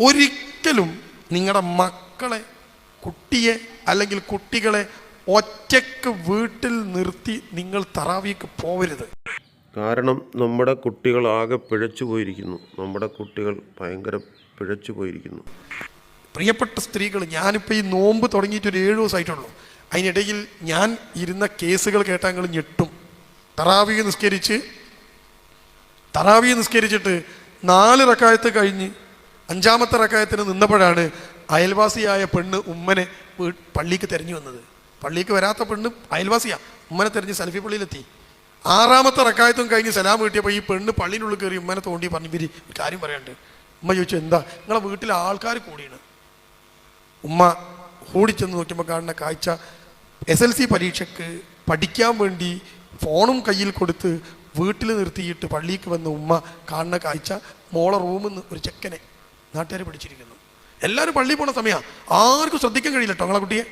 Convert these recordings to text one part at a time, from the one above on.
ഒരിക്കലും നിങ്ങളുടെ മക്കളെ കുട്ടിയെ അല്ലെങ്കിൽ കുട്ടികളെ ഒറ്റയ്ക്ക് വീട്ടിൽ നിർത്തി നിങ്ങൾ തറാവിക്ക് പോവരുത്. കാരണം നമ്മുടെ കുട്ടികൾ ആകെ പിഴച്ചു പോയിരിക്കുന്നു. നമ്മുടെ കുട്ടികൾ ഭയങ്കര പിഴച്ചു പോയിരിക്കുന്നു. പ്രിയപ്പെട്ട സ്ത്രീകൾ ഞാനിപ്പോൾ ഈ നോമ്പ് തുടങ്ങിയിട്ട് ഒരു ഏഴ് ദിവസമായിട്ടുള്ളൂ. അതിനിടയിൽ ഞാൻ ഇരുന്ന കേസുകൾ കേട്ടാൽ നിങ്ങൾ ഞെട്ടും. തറാവി നിസ്കരിച്ച് തറാവി നിസ്കരിച്ചിട്ട് നാല് റക്കായത്ത് കഴിഞ്ഞ് അഞ്ചാമത്തെ റക്കായത്തിന് നിന്നപ്പോഴാണ് അയൽവാസിയായ പെണ്ണ് ഉമ്മനെ പള്ളിക്ക് തെരഞ്ഞു വന്നത്. പള്ളിക്ക് വരാത്ത പെണ്ണ് അയൽവാസിയാ. ഉമ്മനെ തെരഞ്ഞ് സൽഫി പള്ളിയിലെത്തി. ആറാമത്തെ റക്കായത്തും കഴിഞ്ഞ് സലാം കിട്ടിയപ്പോൾ ഈ പെണ്ണ് പള്ളിനുള്ളിൽ കയറി ഉമ്മനെ തോണ്ടി പറഞ്ഞു ഇവർ കാര്യം പറയാണ്ട്. ഉമ്മ ചോദിച്ചു എന്താ? നിങ്ങളെ വീട്ടിലെ ആൾക്കാർ കൂടിയാണ്. ഉമ്മ ഓടിച്ചെന്ന് നോക്കുമ്പോൾ കാണുന്ന കാഴ്ച എസ് എൽ സി പരീക്ഷയ്ക്ക് പഠിക്കാൻ വേണ്ടി ഫോണും കയ്യിൽ കൊടുത്ത് വീട്ടിൽ നിർത്തിയിട്ട് പള്ളിക്ക് വന്ന ഉമ്മ കാണുന്ന കാഴ്ച മോളെ റൂമിൽ നിന്ന് ഒരു ചെക്കനെ നാട്ടുകാർ പിടിച്ചിരിക്കുന്നു. എല്ലാവരും പള്ളിയിൽ പോണ സമയമാണ് ആർക്കും ശ്രദ്ധിക്കാൻ കഴിയില്ല കേട്ടോ നിങ്ങളെ കുട്ടിയെ.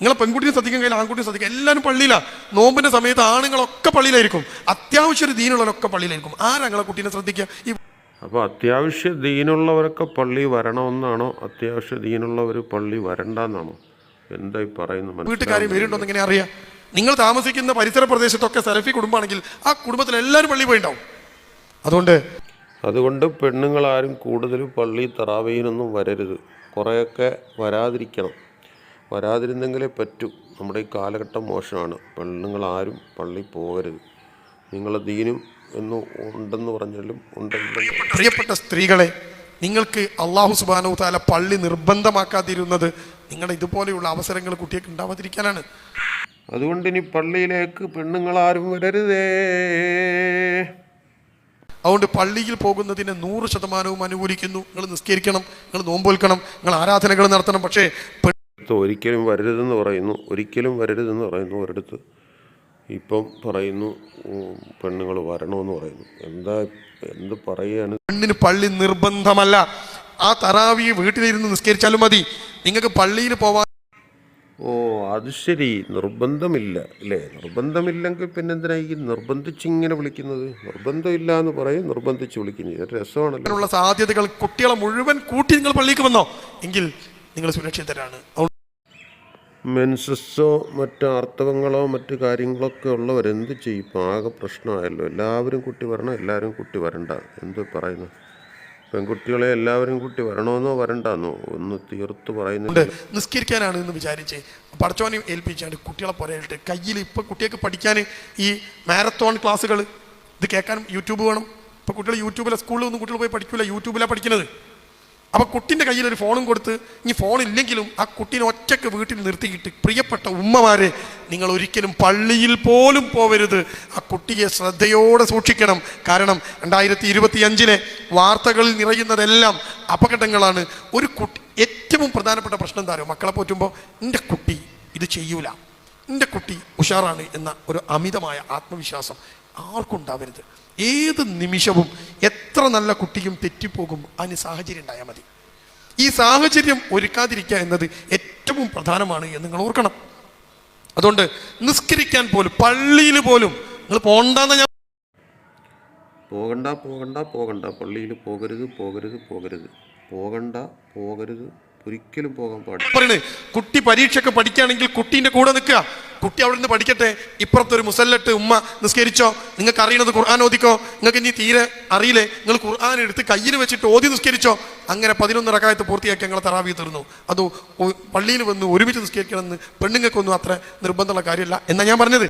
നിങ്ങളെ പെൺകുട്ടിയെ ശ്രദ്ധിക്കാൻ കഴിയില്ല ആൺകുട്ടിയെ ശ്രദ്ധിക്കാൻ എല്ലാവരും പള്ളിയിലാണ് നോമ്പിന്റെ സമയത്ത് ആണുങ്ങളൊക്കെ പള്ളിയിലായിരിക്കും. അത്യാവശ്യ ഒരു ദീനുള്ളവരൊക്കെ പള്ളിയിലായിരിക്കും. ആരാ നിങ്ങളെ കുട്ടീനെ ശ്രദ്ധിക്കുക ഈ അപ്പോൾ അത്യാവശ്യ ദീനുള്ളവരൊക്കെ പള്ളി വരണമെന്നാണോ? അത്യാവശ്യ ദീനുള്ളവർ പള്ളി വരണ്ടെന്നാണോ? എന്തായി പറയുന്നു വീട്ടുകാരെ വരുന്നുണ്ടോ എങ്ങനെ അറിയാം? നിങ്ങൾ താമസിക്കുന്ന പരിസര പ്രദേശത്തൊക്കെ സെലഫി കുടുംബമാണെങ്കിൽ ആ കുടുംബത്തിൽ എല്ലാവരും പള്ളി പോയിണ്ടാവും. അതുകൊണ്ട് അതുകൊണ്ട് പെണ്ണുങ്ങളാരും കൂടുതൽ പള്ളി തറാവയിനൊന്നും വരരുത്. കുറേയൊക്കെ വരാതിരിക്കണം. വരാതിരുന്നെങ്കിലേ പറ്റൂ. നമ്മുടെ ഈ കാലഘട്ടം മോശമാണ്. പെണ്ണുങ്ങളാരും പള്ളി പോകരുത്. നിങ്ങളെ ദീനും എന്ന് ഉണ്ടെന്ന് പറഞ്ഞാലും ഉണ്ടെങ്കിലും പ്രിയപ്പെട്ട സ്ത്രീകളെ നിങ്ങൾക്ക് അള്ളാഹു സുബാനു താല പള്ളി നിർബന്ധമാക്കാതിരുന്നത് നിങ്ങളുടെ ഇതുപോലെയുള്ള അവസരങ്ങൾ കുട്ടിയൊക്കെ ഉണ്ടാവാതിരിക്കാനാണ്. അതുകൊണ്ട് ഇനി പള്ളിയിലേക്ക് പെണ്ണുങ്ങളാരും വരരുതേ. അതുകൊണ്ട് പള്ളിയിൽ പോകുന്നതിനെ നൂറ് ശതമാനവും അനുകൂലിക്കുന്നു. നിങ്ങൾ നിസ്കരിക്കണം നിങ്ങൾ നോമ്പൊൽക്കണം നിങ്ങൾ ആരാധനകൾ നടത്തണം. പക്ഷേ ഒരിക്കലും വരരുതെന്ന് പറയുന്നു ഒരിക്കലും വരരുതെന്ന് പറയുന്നു ഒരിടത്ത്. ഇപ്പം പറയുന്നു പെണ്ണുങ്ങൾ വരണമെന്ന് പറയുന്നു. എന്താ എന്ത് പറയുകയാണ്? പെണ്ണിന് പള്ളി നിർബന്ധമല്ല. ആ തറാവി വീട്ടിലിരുന്ന് നിസ്കരിച്ചാലും മതി. നിങ്ങൾക്ക് പള്ളിയിൽ പോവാൻ ഓ അത് ശരി. നിർബന്ധമില്ല അല്ലേ? നിർബന്ധമില്ലെങ്കിൽ പിന്നെ എന്തിനാ ഈ നിർബന്ധിച്ചിങ്ങനെ വിളിക്കുന്നത്? നിർബന്ധമില്ല എന്ന് പറയും നിർബന്ധിച്ച് വിളിക്കുന്നത് രസമാണല്ലോ. സാധ്യതകൾ കുട്ടികളെ മുഴുവൻ കൂട്ടി നിങ്ങൾ പള്ളിക്ക് വന്നോ? എങ്കിൽ നിങ്ങൾ സുരക്ഷിതരാണ് മെൻസസ്സോ മറ്റ് ആർത്തവങ്ങളോ മറ്റു കാര്യങ്ങളൊക്കെ ഉള്ളവരെന്ത് ചെയ്യും? ഇപ്പം ആകെ പ്രശ്നമായല്ലോ. എല്ലാവരും കുട്ടി വരണം എല്ലാവരും കുട്ടി വരണ്ട. എന്ത് പറയുന്നു? പെൺകുട്ടികളെ എല്ലാവരും കൂട്ടി വരണമെന്നോ വരണ്ടെന്നോ ഒന്ന് തീർത്ത് പറയുന്നുണ്ട് നിസ്കരിക്കാനാണ് എന്ന് വിചാരിച്ച് പഠിച്ചോനെ ഏൽപ്പിച്ചാണ്ട് കുട്ടികളെ പോരായിട്ട് കയ്യിൽ ഇപ്പൊ കുട്ടികൾക്ക് പഠിക്കാൻ ഈ മാരത്തോൺ ക്ലാസ്സുകൾ ഇത് കേൾക്കാൻ യൂട്യൂബ് വേണം. ഇപ്പൊ കുട്ടികൾ യൂട്യൂബിലെ സ്കൂളിൽ ഒന്നും കുട്ടികൾ പോയി പഠിക്കില്ല യൂട്യൂബിലാണ് പഠിക്കുന്നത്. അപ്പൊ കുട്ടിന്റെ കയ്യിൽ ഒരു ഫോണും കൊടുത്ത് ഇനി ഫോൺ ഇല്ലെങ്കിലും ആ കുട്ടീനെ ഒറ്റയ്ക്ക് വീട്ടിൽ നിർത്തിയിട്ട് പ്രിയപ്പെട്ട ഉമ്മമാരെ നിങ്ങൾ ഒരിക്കലും പള്ളിയിൽ പോലും പോവരുത്. ആ കുട്ടിയെ ശ്രദ്ധയോടെ സൂക്ഷിക്കണം. കാരണം രണ്ടായിരത്തി ഇരുപത്തി അഞ്ചിലെ വാർത്തകളിൽ നിറയുന്നതെല്ലാം അപകടങ്ങളാണ്. ഒരു കുട്ടി ഏറ്റവും പ്രധാനപ്പെട്ട പ്രശ്നം എന്താ അറിയോ? മക്കളെ പോറ്റുമ്പോൾ എന്റെ കുട്ടി ഇത് ചെയ്യൂല. എന്റെ കുട്ടി ഉഷാറാണ് എന്ന ഒരു അമിതമായ ആത്മവിശ്വാസം ആർക്കും ഉണ്ടാവരുത്. ഏത് നിമിഷവും എത്ര നല്ല കുട്ടിയും തെറ്റിപ്പോകും അതിന് സാഹചര്യം ഉണ്ടായാൽ മതി. ഈ സാഹചര്യം ഒരുക്കാതിരിക്കുക എന്നത് ഏറ്റവും പ്രധാനമാണ് എന്ന് നിങ്ങൾ ഓർക്കണം. അതുകൊണ്ട് നിസ്കരിക്കാൻ പോലും പള്ളിയിൽ പോലും നിങ്ങൾ പോണ്ടെന്ന് ഞാൻ പോകണ്ട പോകണ്ട പോകണ്ട. പള്ളിയിൽ പോകരുത് പോകരുത് പോകരുത്. പോകണ്ട പോകരുത്. ഒരിക്കലും പോകാൻ പാടില്ല. പറയണേ കുട്ടി പരീക്ഷയ്ക്ക് പഠിക്കുകയാണെങ്കിൽ കുട്ടീന്റെ കൂടെ നിൽക്കുക. കുട്ടി അവിടെ നിന്ന് പഠിക്കട്ടെ. ഇപ്പുറത്തൊരു മുസല്ലട്ട് ഉമ്മ നിസ്കരിച്ചോ. നിങ്ങൾക്ക് അറിയണത് ഖുർആൻ ഓദിക്കോ നിങ്ങൾക്ക് ഇനി തീരെ അറിയില്ലേ? നിങ്ങൾ ഖുർആൻ എടുത്ത് കയ്യിൽ വെച്ചിട്ട് ഓതി നിസ്കരിച്ചോ. അങ്ങനെ പതിനൊന്ന് റക്കായത്ത് പൂർത്തിയാക്കി ഞങ്ങളെ തറാവി തീർന്നു. അത് പള്ളിയിൽ വന്ന് ഒരുമിച്ച് നിസ്കരിക്കണമെന്ന് പെണ്ണുങ്ങൾക്കൊന്നും അത്ര നിർബന്ധമുള്ള കാര്യമല്ല എന്നാ ഞാൻ പറഞ്ഞത്.